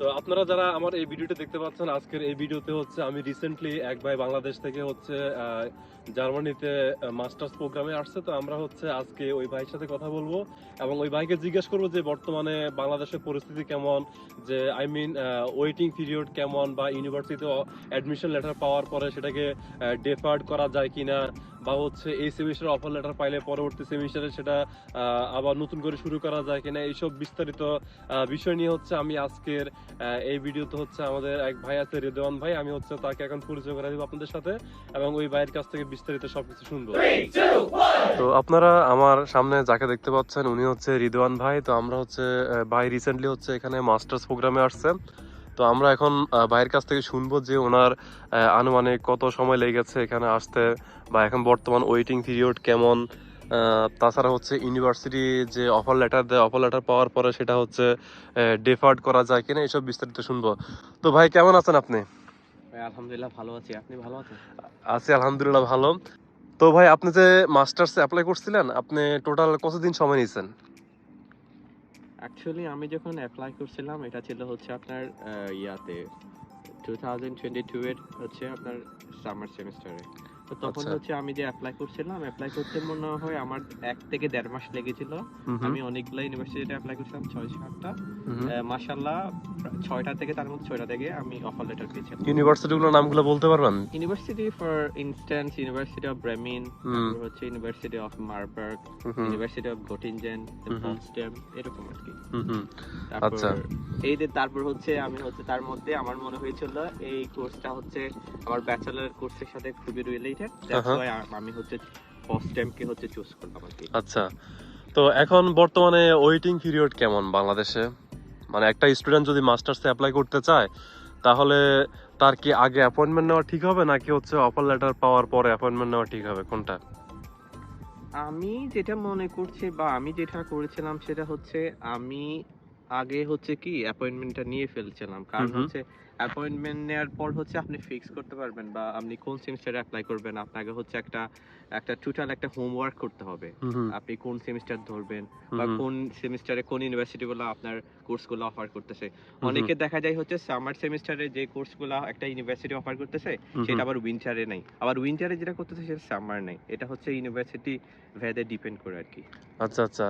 তো আপনারা যারা আমার এই ভিডিওটা দেখতে পাচ্ছেন, আজকের এই ভিডিওতে হচ্ছে আমি রিসেন্টলি এক ভাই বাংলাদেশ থেকে হচ্ছে জার্মানিতে মাস্টার্স প্রোগ্রামে আসছে। তো আমরা হচ্ছে আজকে ওই ভাইয়ের সাথে কথা বলব এবং ওই ভাইকে জিজ্ঞেস করব যে বর্তমানে বাংলাদেশের পরিস্থিতি কেমন? যে আই মিন ওয়েটিং পিরিয়ড কেমন? বা ইউনিভার্সিটিতে অ্যাডমিশন লেটার পাওয়ার পরে সেটাকে ডেফার্ড করা যায় কিনা? বা হচ্ছে এই সেমিস্টার অফার লেটার পাইলে পরবর্তী সেমিস্টারে সেটা আবার নতুন করে শুরু করা যায় কিনা এইসব বিস্তারিত বিষয় নিয়ে হচ্ছে আমি আজকের এই ভিডিওতে হচ্ছে আমাদের এক ভাই আছে, রেদওয়ান ভাই, আমি হচ্ছে তাকে এখন পরিচয় করে দিব আপনাদের সাথে এবং ওই ভাইয়ের কাছ থেকে বিস্তারিত সবকিছু শুনব। তো আপনারা আমার সামনে যাকে দেখতে পাচ্ছেন, উনি হচ্ছে রিদওয়ান ভাই। তো আমরা হচ্ছে ভাই রিসেন্টলি হচ্ছে এখানে মাস্টার্স প্রোগ্রামে আসছে। তো আমরা এখন ভাইয়ের কাছ থেকে শুনব যে ওনার আনুমানিক কত সময় লেগেছে এখানে আসতে বা এখন বর্তমান ওয়েটিং পিরিয়ড কেমন। তাছাড়া হচ্ছে ইউনিভার্সিটি যে অফার লেটার দেয় অফার লেটার পাওয়ার পরে সেটা হচ্ছে ডেফার্ড করা যায় কিনা এসব বিস্তারিত শুনব। তো ভাই কেমন আছেন আপনি? ভাই আলহামদুলিল্লাহ ভালো আছি। আপনি ভালো আছেন? আছি আলহামদুলিল্লাহ ভালো। তো ভাই আপনি যে মাস্টার্স অ্যাপ্লাই করছিলেন আপনি টোটাল কতদিন সময় নিয়েছেন? অ্যাকচুয়ালি আমি যখন অ্যাপ্লাই করছিলাম, এটা ছিল হচ্ছে আপনার ইয়াতে টু থাউজেন্ড টোয়েন্টি টু এর হচ্ছে আপনার সামার সেমিস্টারে তো তখন আচ্ছা। হচ্ছে আমি যে অ্যাপ্লাই করছিলাম অ্যাপ্লাই করতে মনে হয় আমার এক থেকে দেড় মাস লেগেছিল। আমি অনেকগুলো ইউনিভার্সিটিতে অ্যাপ্লাই করছিলাম ছয় সাতটা। মাসাল্লাহ ছয়টা থেকে তার মধ্যে ছয়টা থেকে আমি অফার লেটার পেয়েছিলাম ইউনিভার্সিটিগুলোর নামগুলো বলতে পারবেন? University for instance university of Bremen হচ্ছে university of Marburg university of Gottingen হুম। এরকম আর কি। আচ্ছা। এই যে তারপর হচ্ছে আমি হচ্ছে তার মধ্যে আমার মনে হয়েছিল এই কোর্সটা হচ্ছে আমার ব্যাচেলার কোর্সের সাথে খুবই রিলেটেড আহা। ওয়াই আমি হচ্ছে ফার্স্ট টাইমকে হচ্ছে চুজ করলাম আর কি। আচ্ছা তো এখন বর্তমানে ওয়েটিং পিরিয়ড কেমন বাংলাদেশে? মানে একটা স্টুডেন্ট যদি মাস্টার্সে অ্যাপ্লাই করতে চায় তাহলে তার কি আগে অ্যাপয়েন্টমেন্ট নেওয়া ঠিক হবে নাকি হচ্ছে অফার লেটার পাওয়ার পরে অ্যাপয়েন্টমেন্ট নেওয়া ঠিক হবে? কোনটা? আমি যেটা মনে করছি বা আমি যেটা করেছিলাম সেটা হচ্ছে আমি আগে হচ্ছে কি অ্যাপয়েন্টমেন্টটা নিয়ে ফেলছিলাম। কারণ। হচ্ছে অ্যাপয়েন্টমেন্ট নেওয়ার পর হচ্ছে আপনি ফিক্স করতে পারবেন বা আপনি কোন সেমিস্টারে অ্যাপ্লাই করবেন। আপনাকে হচ্ছে একটা একটা টোটাল একটা হোমওয়ার্ক করতে হবে। আপনি কোন সেমিস্টার ধরবেন বা কোন সেমিস্টারে কোন ইউনিভার্সিটিগুলো আপনার কোর্সগুলো অফার করতেছে। অনেকে দেখা যায় হচ্ছে সামার সেমিস্টারে যে কোর্সগুলো একটা ইউনিভার্সিটি অফার করতেছে সেটা। আবার উইন্টারে নাই। আবার উইন্টারে যেটা করতেছে সেটা সামার নাই। এটা হচ্ছে ইউনিভার্সিটি ভেদে ডিপেন্ড করে আর কি। আচ্ছা আচ্ছা।